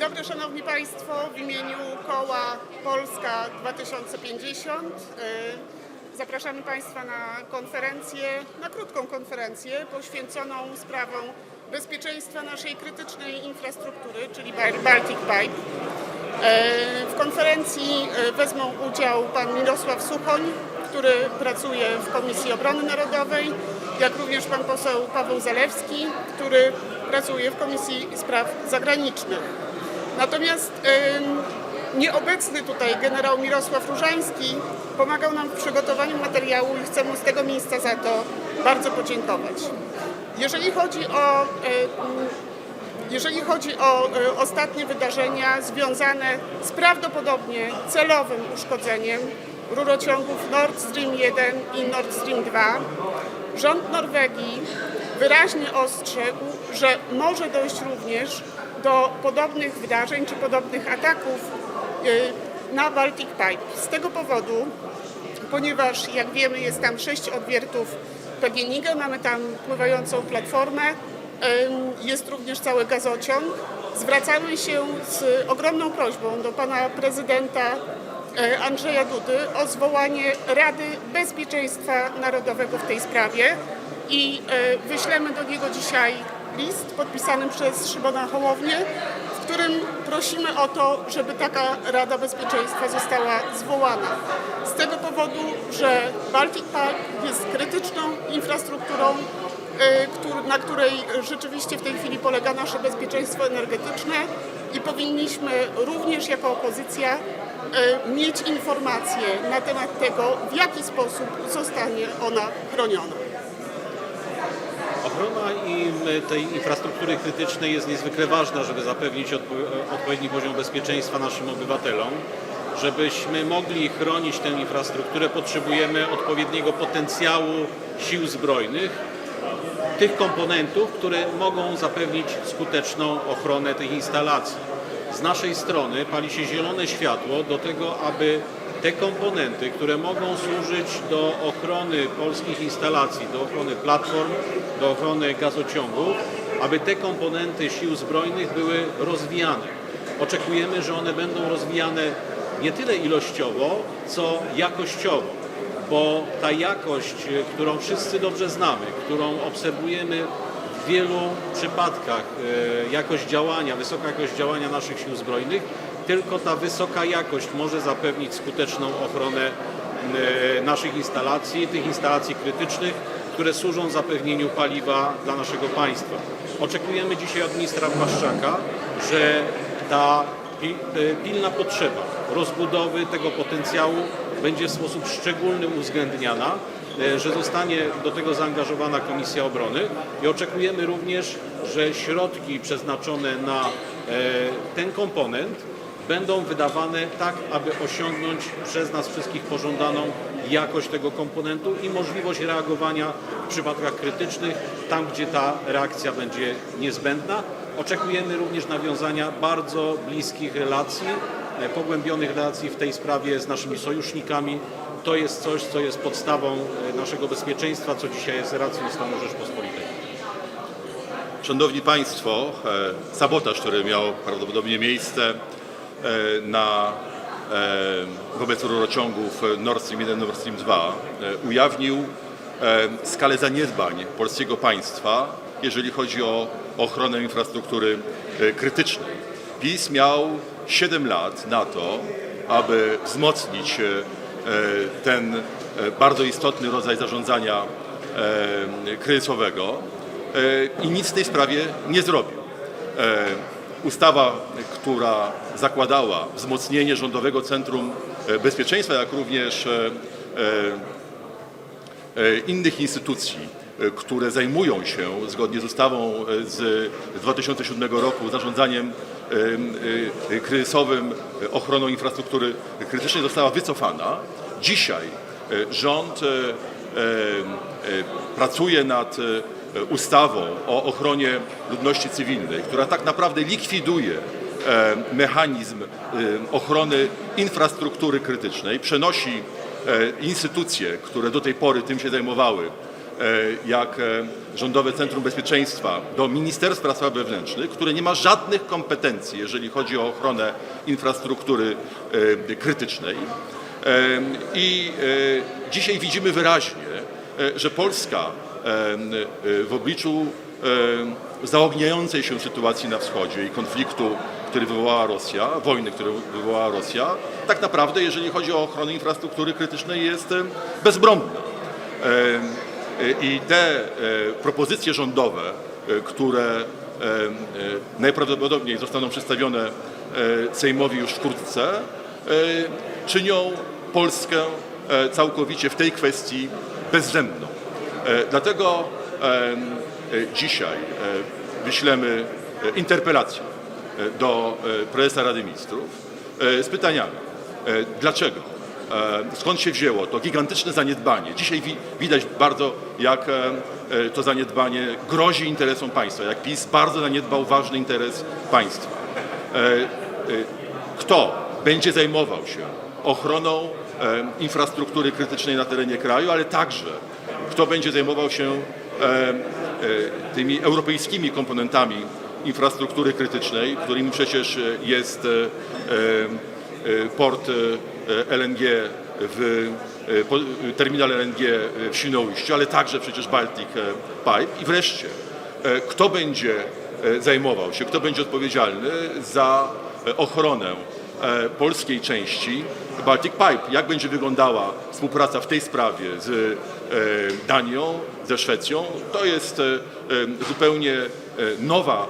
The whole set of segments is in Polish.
Dobry Szanowni Państwo. W imieniu koła Polska 2050 y, zapraszamy Państwa na konferencję, na krótką konferencję poświęconą sprawom bezpieczeństwa naszej krytycznej infrastruktury, czyli Bal- Baltic Pipe. Y, W konferencji y, wezmą udział pan Mirosław Suchoń, który pracuje w Komisji Obrony Narodowej, jak również pan poseł Paweł Zalewski, który pracuje w Komisji Spraw Zagranicznych. Natomiast nieobecny tutaj generał Mirosław Różański pomagał nam w przygotowaniu materiału i chcę mu z tego miejsca za to bardzo podziękować. Jeżeli chodzi o, jeżeli chodzi o y, ostatnie wydarzenia związane z prawdopodobnie celowym uszkodzeniem rurociągów Nord Stream 1 i Nord Stream 2, rząd Norwegii wyraźnie ostrzegł, że może dojść również do podobnych wydarzeń czy podobnych ataków y, na Baltic Pipe. Z tego powodu, ponieważ jak wiemy jest tam sześć odwiertów PGNiG, mamy tam pływającą platformę, jest również cały gazociąg. Zwracamy się z ogromną prośbą do pana prezydenta e, Andrzeja Dudy o zwołanie Rady Bezpieczeństwa Narodowego w tej sprawie i e, wyślemy do niego dzisiaj list podpisany przez Szymona Hołownię, w którym prosimy o to, żeby taka Rada Bezpieczeństwa została zwołana. Z tego powodu, że Baltic Pipe jest krytyczną infrastrukturą, któr- na której rzeczywiście w tej chwili polega nasze bezpieczeństwo energetyczne i powinniśmy również jako opozycja e, mieć informacje na temat tego, w jaki sposób zostanie ona chroniona. Ochrona tej infrastruktury krytycznej jest niezwykle ważna, żeby zapewnić odpo- odpowiedni poziom bezpieczeństwa naszym obywatelom. Żebyśmy mogli chronić tę infrastrukturę, potrzebujemy odpowiedniego potencjału sił zbrojnych, tych komponentów, które mogą zapewnić skuteczną ochronę tych instalacji. Z naszej strony pali się zielone światło do tego, aby te komponenty, które mogą służyć do ochrony polskich instalacji, do ochrony platform, do ochrony gazociągów, aby te komponenty sił zbrojnych były rozwijane. Oczekujemy, że one będą rozwijane nie tyle ilościowo, co jakościowo bo ta jakość, którą wszyscy dobrze znamy, którą obserwujemy w wielu przypadkach, y, jakość działania, wysoka jakość działania naszych sił zbrojnych, tylko ta wysoka jakość może zapewnić skuteczną ochronę y, naszych instalacji, tych instalacji krytycznych, które służą zapewnieniu paliwa dla naszego państwa. Oczekujemy dzisiaj od ministra Błaszczaka, że ta y, pilna potrzeba rozbudowy tego potencjału będzie w sposób szczególny uwzględniana, e, że zostanie do tego zaangażowana Komisja Obrony i oczekujemy również, że środki przeznaczone na e, ten komponent będą wydawane tak, aby osiągnąć przez nas wszystkich pożądaną jakość tego komponentu i możliwość reagowania w przypadkach krytycznych, tam gdzie ta reakcja będzie niezbędna. Oczekujemy również nawiązania bardzo bliskich relacji, e, pogłębionych relacji w tej sprawie z naszymi sojusznikami. To jest coś, co jest podstawą e, naszego bezpieczeństwa, co dzisiaj jest racją stanu Rzeczpospolitej. Szanowni Państwo, e, sabotaż, który miał prawdopodobnie miejsce na, e, wobec rurociągów Nord Stream 1 Nord Stream 2 e, ujawnił e, skalę zaniedbań polskiego państwa, jeżeli chodzi o ochronę infrastruktury e, krytycznej. PiS miał 7 lat na to, aby wzmocnić e, e, ten e, bardzo istotny rodzaj zarządzania e, kryzysowego e, i nic w tej sprawie nie zrobił. Ustawa, która zakładała wzmocnienie Rządowego Centrum e, Bezpieczeństwa, jak również e, e, innych instytucji, które zajmują się zgodnie z ustawą z 2007 roku zarządzaniem kryzysowym, ochroną infrastruktury krytycznej została wycofana. Dzisiaj rząd pracuje nad ustawą o ochronie ludności cywilnej, która tak naprawdę likwiduje e, mechanizm e, ochrony infrastruktury krytycznej, przenosi e, instytucje, które do tej pory tym się zajmowały, jak e, Rządowe Centrum Bezpieczeństwa do Ministerstwa Spraw Wewnętrznych, które nie ma żadnych kompetencji, jeżeli chodzi o ochronę infrastruktury e, krytycznej. E, I e, dzisiaj widzimy wyraźnie, e, że Polska e, e, w obliczu e, zaogniającej się sytuacji na wschodzie i konfliktu, który wywołała Rosja, wojny, którą wywołała Rosja, tak naprawdę, jeżeli chodzi o ochronę infrastruktury krytycznej, jest e, bezbronna. E, I te propozycje rządowe, które najprawdopodobniej zostaną przedstawione Sejmowi już wkrótce, czynią Polskę całkowicie w tej kwestii bezzębną. E, Dlatego e, dzisiaj e, wyślemy interpelację do prezesa Rady Ministrów z pytaniami, dlaczego, skąd się wzięło to gigantyczne zaniedbanie. Dzisiaj wi- widać bardzo, jak to zaniedbanie grozi interesom państwa, jak PiS bardzo zaniedbał ważny interes państwa. Kto będzie zajmował się ochroną infrastruktury krytycznej na terenie kraju, ale także kto będzie zajmował się e, e, tymi europejskimi komponentami infrastruktury krytycznej, którymi przecież jest e, port LNG w terminal LNG w Świnoujściu, ale także przecież Baltic Pipe. I wreszcie kto będzie zajmował się, kto będzie odpowiedzialny za ochronę polskiej części Baltic Pipe. Jak będzie wyglądała współpraca w tej sprawie z e, Danią, ze Szwecją? To jest e, e, zupełnie nowa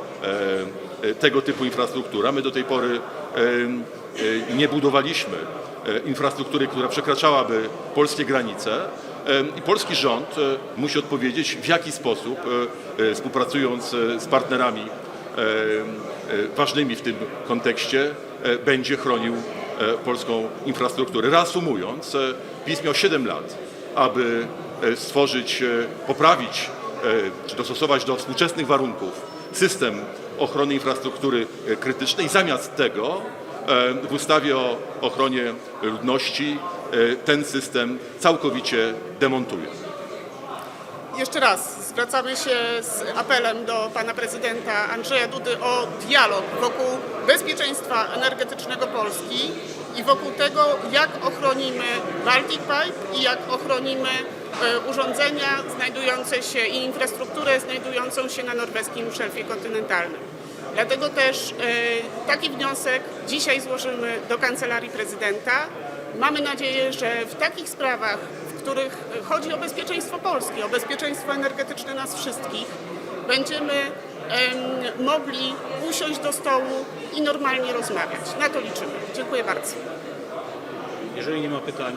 tego typu infrastruktura. My do tej pory nie budowaliśmy infrastruktury, która przekraczałaby polskie granice. I polski rząd musi odpowiedzieć, w jaki sposób, współpracując z partnerami ważnymi w tym kontekście, będzie chronił polską infrastrukturę. Reasumując, e, PiS miał 7 lat, aby e, stworzyć, e, poprawić e, czy dostosować do współczesnych warunków system ochrony infrastruktury e, krytycznej. Zamiast tego e, w ustawie o ochronie ludności e, ten system całkowicie demontuje. Jeszcze raz zwracamy się z apelem do pana prezydenta Andrzeja Dudy o dialog wokół bezpieczeństwa energetycznego Polski i wokół tego, jak ochronimy Baltic Pipe i jak ochronimy e, urządzenia znajdujące się i infrastrukturę znajdującą się na norweskim szelfie kontynentalnym. Dlatego też e, taki wniosek dzisiaj złożymy do Kancelarii Prezydenta. Mamy nadzieję, że w takich sprawach, w których chodzi o bezpieczeństwo Polski, o bezpieczeństwo energetyczne nas wszystkich, będziemy em, mogli usiąść do stołu i normalnie rozmawiać. Na to liczymy. Dziękuję bardzo. Jeżeli nie ma pytań,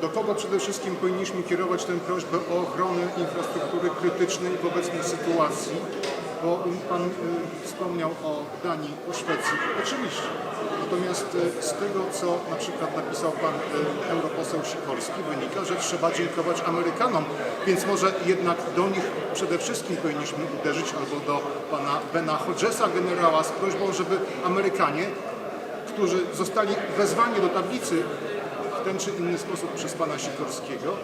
Do kogo przede wszystkim powinniśmy kierować tę prośbę o ochronę infrastruktury krytycznej w obecnej sytuacji? Bo Pan y, wspomniał o Danii, o Szwecji. Oczywiście. Natomiast y, z tego, co na przykład napisał Pan y, europoseł Sikorski, wynika, że trzeba dziękować Amerykanom. Więc może jednak do nich przede wszystkim powinniśmy uderzyć, albo do Pana Bena Hodgesa, generała, z prośbą, żeby Amerykanie, którzy zostali wezwani do tablicy w ten czy inny sposób przez pana Sikorskiego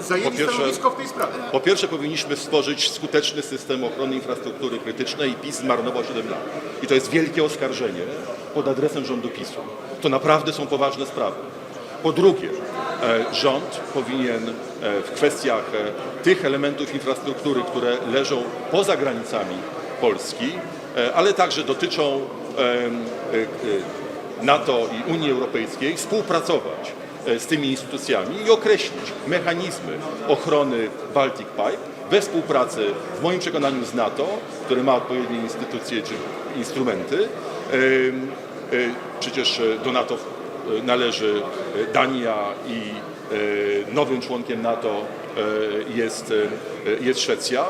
zajęli po pierwsze- stanowisko w tej sprawie. Po pierwsze powinniśmy stworzyć skuteczny system ochrony infrastruktury krytycznej i PiS zmarnował 7 lat. I to jest wielkie oskarżenie pod adresem rządu PiSu. To naprawdę są poważne sprawy. Po drugie, e, rząd powinien e, w kwestiach e, tych elementów infrastruktury, które leżą poza granicami Polski, ale także dotyczą NATO i Unii Europejskiej współpracować z tymi instytucjami i określić mechanizmy ochrony Baltic Pipe we współpracy, w moim przekonaniu, z NATO, które ma odpowiednie instytucje czy instrumenty. Em, e, Przecież e, do NATO e, należy e, Dania i e, nowym członkiem NATO e, jest, e, jest Szwecja,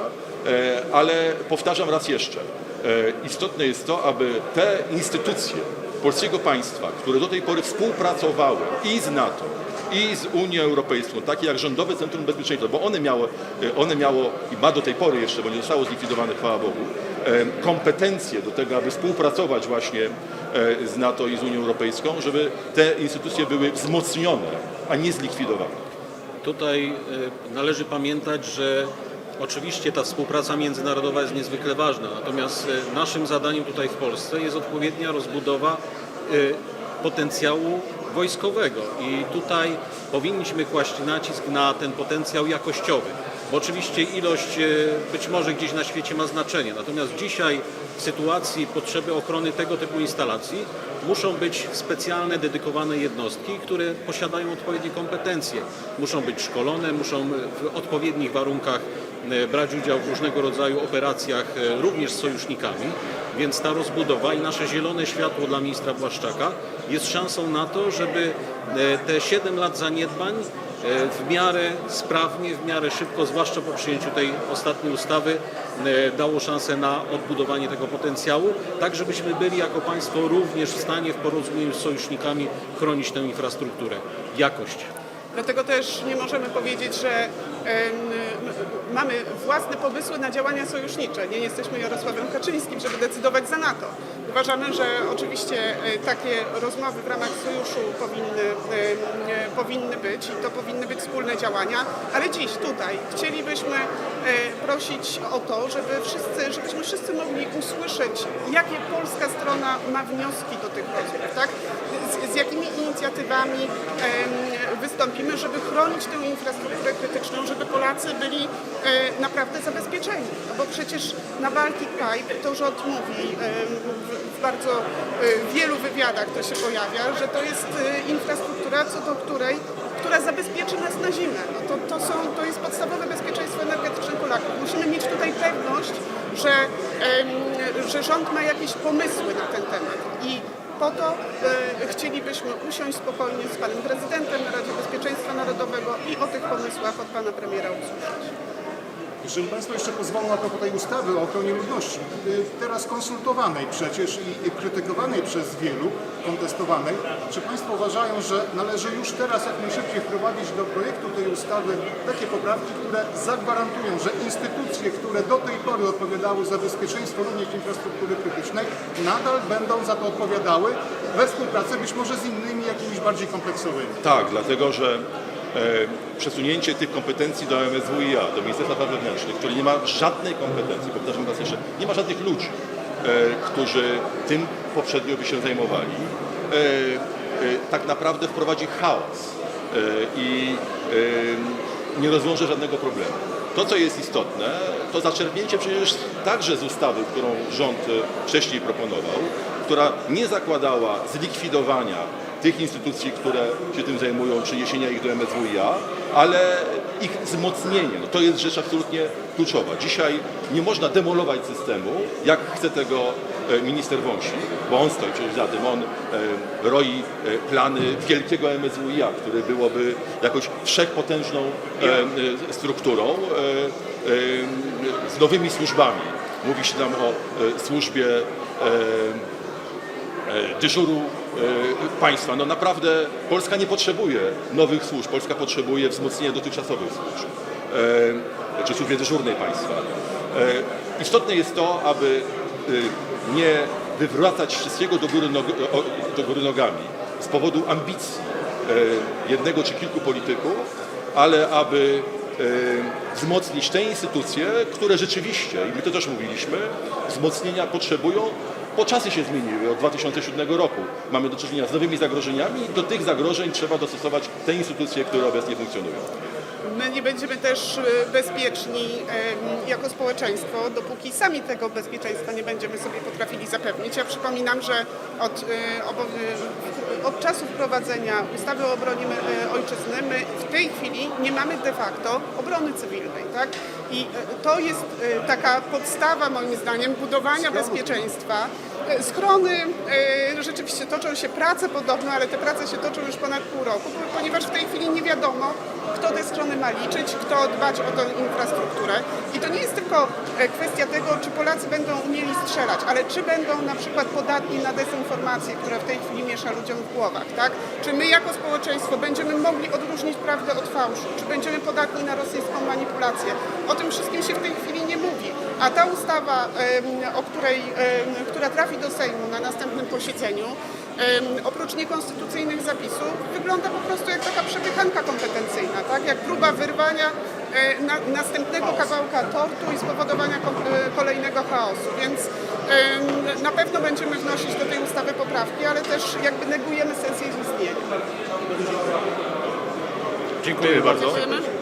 E, ale powtarzam raz jeszcze, e, istotne jest to, aby te instytucje polskiego państwa, które do tej pory współpracowały i z NATO, i z Unią Europejską, takie jak Rządowe Centrum Bezpieczeństwa, bo one miało, e, one miało i ma do tej pory jeszcze, bo nie zostało zlikwidowane, chwała Bogu, e, kompetencje do tego, aby współpracować właśnie e, z NATO i z Unią Europejską, żeby te instytucje były wzmocnione, a nie zlikwidowane. tutaj należy pamiętać, że oczywiście ta współpraca międzynarodowa jest niezwykle ważna, natomiast y, naszym zadaniem tutaj w Polsce jest odpowiednia rozbudowa y, potencjału wojskowego i tutaj powinniśmy kłaść nacisk na ten potencjał jakościowy, bo oczywiście ilość y, być może gdzieś na świecie ma znaczenie, natomiast dzisiaj w sytuacji potrzeby ochrony tego typu instalacji muszą być specjalne, dedykowane jednostki, które posiadają odpowiednie kompetencje. Muszą być szkolone, muszą w odpowiednich warunkach brać udział w różnego rodzaju operacjach, e, również z sojusznikami. Więc ta rozbudowa i nasze zielone światło dla ministra Błaszczaka jest szansą na to, żeby e, te 7 lat zaniedbań e, w miarę sprawnie, w miarę szybko, zwłaszcza po przyjęciu tej ostatniej ustawy, e, dało szansę na odbudowanie tego potencjału, tak żebyśmy byli jako państwo również w stanie w porozumieniu z sojusznikami chronić tę infrastrukturę. Jakość. Dlatego też nie możemy powiedzieć, że mamy własne pomysły na działania sojusznicze. Nie jesteśmy Jarosławem Kaczyńskim, żeby decydować za NATO. Uważamy, że oczywiście e, takie rozmowy w ramach sojuszu powinny, em, e, powinny być i to powinny być wspólne działania, ale dziś tutaj chcielibyśmy e, prosić o to, żeby wszyscy, żebyśmy wszyscy mogli usłyszeć, jakie polska strona ma wnioski do tych rozmów, tak? Z, z jakimi inicjatywami wystąpimy, żeby chronić tę infrastrukturę krytyczną, żeby Polacy byli e, naprawdę zabezpieczeni. No bo przecież na Baltic Pipe to rząd mówi em, w, bardzo e, wielu wywiadach to się pojawia, że to jest e, infrastruktura, co do której która zabezpieczy nas na zimę. No to, to, są, to jest podstawowe bezpieczeństwo energetyczne Polaków. Musimy mieć tutaj pewność, że, że rząd ma jakieś pomysły na ten temat. I po to e, chcielibyśmy usiąść spokojnie z panem prezydentem na Radzie Bezpieczeństwa Narodowego i o tych pomysłach od pana premiera usłyszeć. Jeżeli Państwo jeszcze pozwolą na propos tej ustawy o ochronie ludności, y, teraz konsultowanej przecież i- krytykowanej przez wielu, kontestowanej, czy Państwo uważają, że należy już teraz jak najszybciej wprowadzić do projektu tej ustawy takie poprawki, które zagwarantują, że instytucje, które do tej pory odpowiadały za bezpieczeństwo również infrastruktury krytycznej, nadal będą za to odpowiadały we współpracy być może z innymi jakimiś bardziej kompleksowymi? Tak, dlatego że przesunięcie tych kompetencji do MSWiA, do Ministerstwa Spraw Wewnętrznych, który nie ma żadnej kompetencji, powtarzam raz jeszcze, nie ma żadnych ludzi, e, którzy tym poprzednio by się zajmowali, e, e, tak naprawdę wprowadzi chaos e, i e, nie rozwiąże żadnego problemu. To, co jest istotne, to zaczerpnięcie przecież także z ustawy, którą rząd e, wcześniej proponował, która nie zakładała zlikwidowania tych instytucji, które się tym zajmują, przeniesienia ich do MSWiA, ale ich wzmocnienie. No to jest rzecz absolutnie kluczowa. Dzisiaj nie można demolować systemu, jak chce tego e, minister Wąsik, bo on stoi przecież za tym. On e, roi e, plany wielkiego MSWiA, który byłoby jakoś wszechpotężną strukturą z nowymi służbami. Mówi się tam o służbie dyżuru państwa. No naprawdę Polska nie potrzebuje nowych służb, Polska potrzebuje wzmocnienia dotychczasowych służb, e, czy służbie dyżurnej państwa. E, Istotne jest to, aby e, nie wywracać wszystkiego do góry, do góry nogami z powodu ambicji e, jednego czy kilku polityków, ale aby e, wzmocnić te instytucje, które rzeczywiście, i my to też mówiliśmy, wzmocnienia potrzebują, bo czasy się zmieniły od 2007 roku. Mamy do czynienia z nowymi zagrożeniami i do tych zagrożeń trzeba dostosować te instytucje, które obecnie funkcjonują. Nie będziemy też e, bezpieczni jako społeczeństwo, dopóki sami tego bezpieczeństwa nie będziemy sobie potrafili zapewnić. Ja przypominam, że od, e, od czasu wprowadzenia ustawy o obronie e, ojczyzny my w tej chwili nie mamy de facto obrony cywilnej. Tak? I to jest taka podstawa moim zdaniem budowania bezpieczeństwa. Schrony rzeczywiście toczą się prace podobno, ale te prace się toczą już ponad pół roku, ponieważ w tej chwili nie wiadomo, kto te strony ma liczyć, kto dbać o tę infrastrukturę. I to nie jest tylko e, kwestia tego, czy Polacy będą umieli strzelać, ale czy będą na przykład podatni na dezinformację, która w tej chwili miesza ludziom w głowach, tak? Czy my jako społeczeństwo będziemy mogli odróżnić prawdę od fałszu? Czy będziemy podatni na rosyjską manipulację? O tym wszystkim się w tej chwili nie mówi. A ta ustawa, o której, która trafi do Sejmu na następnym posiedzeniu, oprócz niekonstytucyjnych zapisów, wygląda po prostu jak taka przepychanka kompetencyjna, tak? jak próba wyrwania e, na, następnego kawałka tortu i spowodowania e, kolejnego chaosu. Więc na pewno będziemy wnosić do tej ustawy poprawki, ale też jakby negujemy sens jej istnienia. Dziękuję bardzo. Dziękujemy.